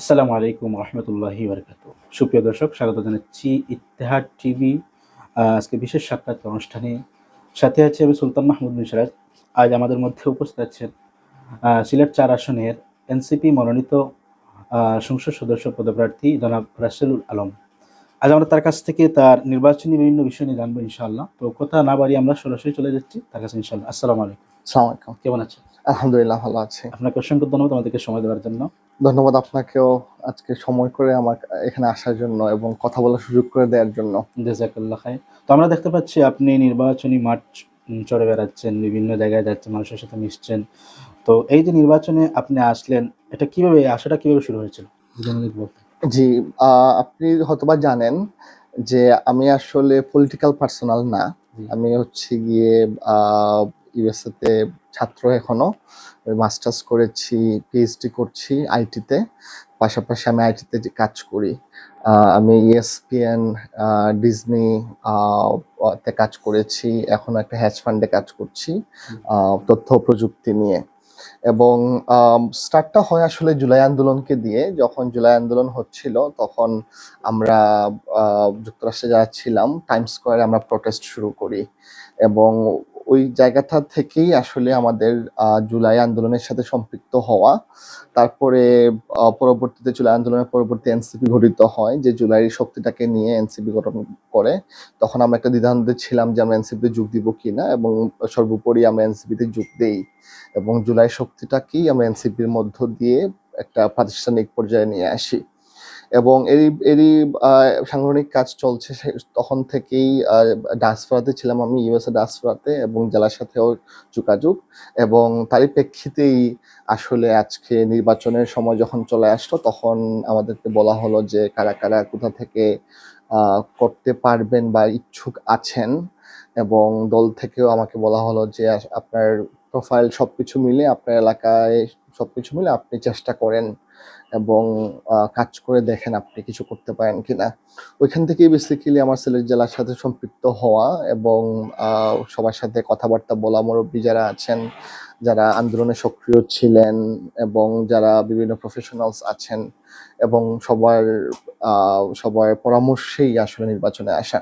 আসসালামু আলাইকুম রহমতুল্লাহি বরকাত সুপ্রিয় দর্শক, স্বাগত জানাচ্ছি ইত্তেহাদ টিভি আজকে বিশেষ সাক্ষাৎকার অনুষ্ঠানে। সাথে আছে আমি সুলতান মাহমুদ সিরাজ আজ আমাদের মধ্যে উপস্থিত আছেন সিলেট চার আসনের এনসিপি মনোনীত সংসদ সদস্য পদপ্রার্থী জনাব রাসেলুল আলম। আজ আমরা তার কাছ থেকে তার নির্বাচনী বিভিন্ন বিষয় নিয়ে জানব ইনশাআল্লাহ। তো কথা না বাড়িয়ে আমরা সরাসরি চলে যাচ্ছি। তার কাছে ইনশাআল্লাহ। আসসালামু আলাইকুম। সালাম আলাইকুম। কেমন আছেন? আলহামদুলিল্লাহ ভালো আছি। আপনাকে অসংখ্য ধন্যবাদ আমাদেরকে সময় দেওয়ার জন্য। ধন্যবাদ আপনাকেও আজকে সময় করে আমার এখানে আসার জন্য এবং কথা বলার সুযোগ করে দেওয়ার জন্য। জাজাকাল্লাহ খাই তো আমরা দেখতে পাচ্ছি আপনি নির্বাচনী মাঠ চড়ে বেড়াচ্ছেন বিভিন্ন জায়গায় যাচ্ছেন মানুষের সাথে মিশছেন। তো এই যে নির্বাচনে আপনি আসলেন এটা কীভাবে আশাটা কীভাবে শুরু হয়েছিল। জি আপনি হয়তোবা জানেন যে আমি আসলে পলিটিক্যাল পার্সোনাল না। আমি হচ্ছে গিয়ে ইউএসএ তে ছাত্র এখনও মাস্টার্স করেছি পিএইচডি করছি আইটিতে। পাশাপাশি আমি আইটিতে কাজ করি। আমি ইএসপিএন ডিজনি তে কাজ করেছি। এখন একটা হ্যাচ ফান্ডে কাজ করছি তথ্য প্রযুক্তি নিয়ে। এবং স্টার্টটা হয় আসলে জুলাই আন্দোলনকে দিয়ে। যখন জুলাই আন্দোলন হচ্ছিল, তখন আমরা যুক্তরাষ্ট্রে যারা ছিলাম টাইম স্কোয়ারে আমরা প্রটেস্ট শুরু করি। এবং ওই জায়গাটা থেকেই আসলে আমাদের জুলাই আন্দোলনের সাথে সম্পৃক্ত হওয়া। তারপরে পরবর্তীতে জুলাই আন্দোলনের পরবর্তী এনসিপি গঠিত হয়, যে জুলাইয়ের শক্তিটাকে নিয়ে এনসিপি গঠন করে। তখন আমরা একটা দ্বিধান্তে ছিলাম যে আমরা এনসিপিতে যোগ দিব কিনা, এবং সর্বোপরি আমরা এনসিপিতে যোগ দেই। এবং জুলাই শক্তিটাকেই আমরা এনসিপির মধ্য দিয়ে একটা প্রাতিষ্ঠানিক পর্যায়ে নিয়ে আসি। এবং এরই এরই সাংগঠনিক কাজ চলছে তখন থেকেই ডাসফরাতে ছিলাম আমি, ইউএসএ ডাসফরাতে এবং জেলার সাথেও যোগাযোগ এবং তারই প্রেক্ষিতেই আসলে আজকে নির্বাচনের সময় যখন চলে আসলো তখন আমাদেরকে বলা হলো যে কারা কারা কোথা থেকে করতে পারবেন বা ইচ্ছুক আছেন এবং দল থেকেও আমাকে বলা হলো যে আপনার প্রোফাইল সবকিছু মিলে, আপনার এলাকায় সবকিছু মিলে আপনি চেষ্টা করেন এবং কাজ করে দেখেন আপনি কিছু করতে পারেন কিনা। ওইখান থেকেই বেসিক্যালি আমার সিলেট জেলার সাথে সম্পৃক্ত হওয়া এবং সবার সাথে কথাবার্তা বলা মুরব্বী যারা আছেন, যারা আন্দোলনে সক্রিয় ছিলেন এবং যারা বিভিন্ন প্রফেশনালস আছেন এবং সবার সবার পরামর্শেই আসলে নির্বাচনে আসা।